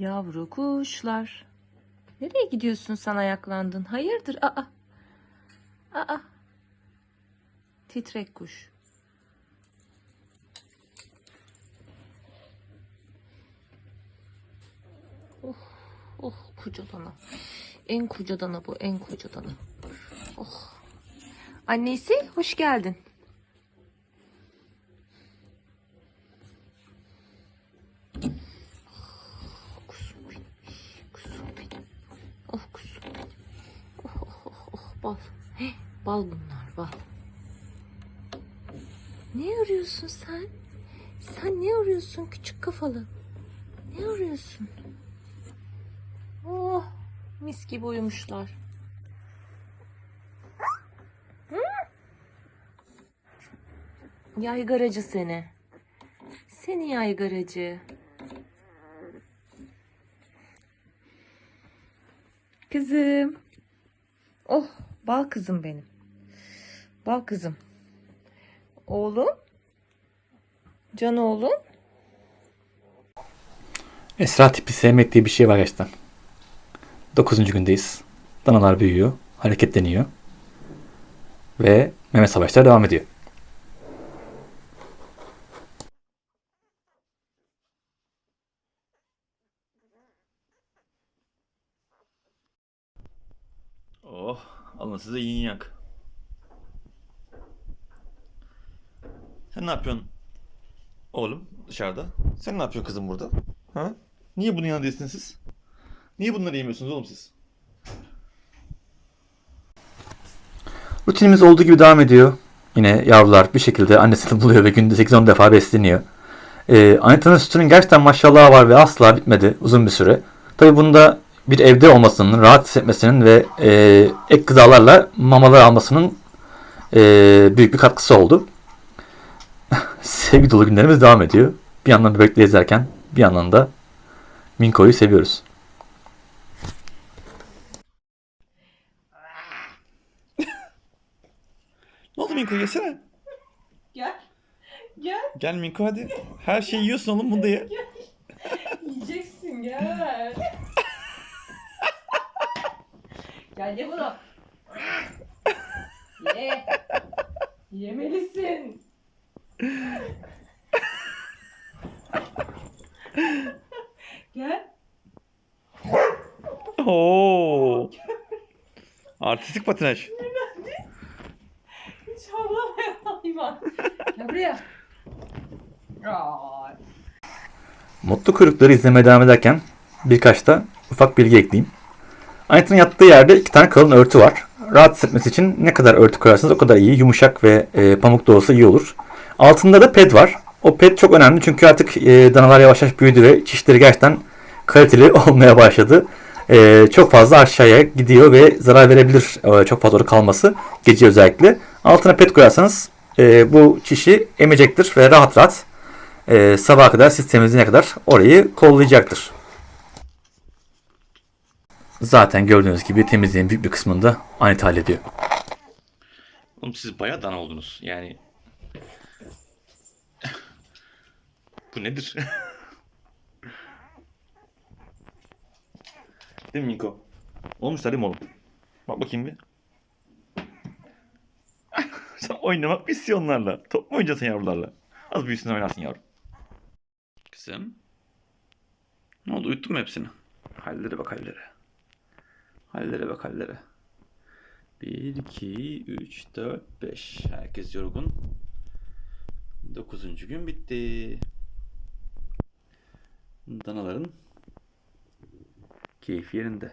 Yavru kuşlar. Nereye gidiyorsun sen ayaklandın? Hayırdır? Aa. Aa. Titrek kuş. Oh, oh koca dana. En koca dana bu, en koca dana. Oh. Annesi, hoş geldin. Kuzum benim, kuzum benim. Oh kuzum benim. Oh, oh, oh, oh, bal. Heh, bal bunlar, bal. Ne arıyorsun sen? Sen ne arıyorsun küçük kafalı? Ne arıyorsun? Oh, mis gibi uyumuşlar. Hı? Yaygaracı seni. Seni yaygaracı. Kızım. Oh, bal kızım benim. Bal kızım. Oğlum. Can oğlum. Esra tipi sevmek diye bir şey var gerçekten. Dokuzuncu gündeyiz. Danalar büyüyor, hareketleniyor. Ve meme savaşları devam ediyor. Oh, alın size yiyin yak. Sen ne yapıyorsun oğlum dışarıda? Sen ne yapıyorsun kızım burada? Ha? Niye bunun yanında değilsiniz siz? Niye bunları yemiyorsunuz oğlum siz? Rutinimiz olduğu gibi devam ediyor. Yine yavrular bir şekilde annesini buluyor ve günde 8-10 defa besleniyor. Ee, Anita'nın sütünün gerçekten maşallahı var ve asla bitmedi uzun bir süre. Tabi bunda bir evde olmasının, rahat hissetmesinin ve e, ek gıdalarla mamalar almasının e, büyük bir katkısı oldu. Sevgi dolu günlerimiz devam ediyor. Bir yandan bebekleri izlerken bir yandan da Minko'yu seviyoruz. ne oldu Minko yesene. Gel. Gel. Gel Minko hadi. Her şeyi yiyorsun oğlum bunu da ye. Yiyeceksin gel. Gel ye bunu. Ye. Yemelisin. gel. Oo. Artistik patinaj. Hiç havlamayan hayvan. Gel buraya. Mutlu kuyrukları izlemeye devam ederken birkaç da ufak bilgi ekleyeyim. Anita'nın yattığı yerde iki tane kalın örtü var. Rahat hissetmesi için ne kadar örtü koyarsanız o kadar iyi. Yumuşak ve e, pamuk da olsa iyi olur. Altında da ped var. O ped çok önemli çünkü artık e, danalar yavaş yavaş büyüdü ve çişleri gerçekten kaliteli olmaya başladı. E, çok fazla aşağıya gidiyor ve zarar verebilir e, çok fazla kalması. Gece özellikle. Altına ped koyarsanız e, bu çişi emecektir ve rahat rahat e, sabaha kadar siz temizleyene kadar orayı kollayacaktır. Zaten gördüğünüz gibi temizliğin büyük bir kısmını da Anita hallediyor. Oğlum siz bayağı dana oldunuz. Yani... Bu nedir? değil mi Minko? Olmuşlar değil mi oğlum? Bak bakayım bir. Sen oynamak istiyorsun onlarla? Top mu oynayacaksın yavrularla? Az büyüsün oynarsın yavrum. Kızım. Ne oldu uyuttun mu hepsini? Hallere bak hallere. Hallere bak hallere. 1, 2, 3, 4, 5. Herkes yorgun. 9. gün bitti. Danaların keyfi yerinde.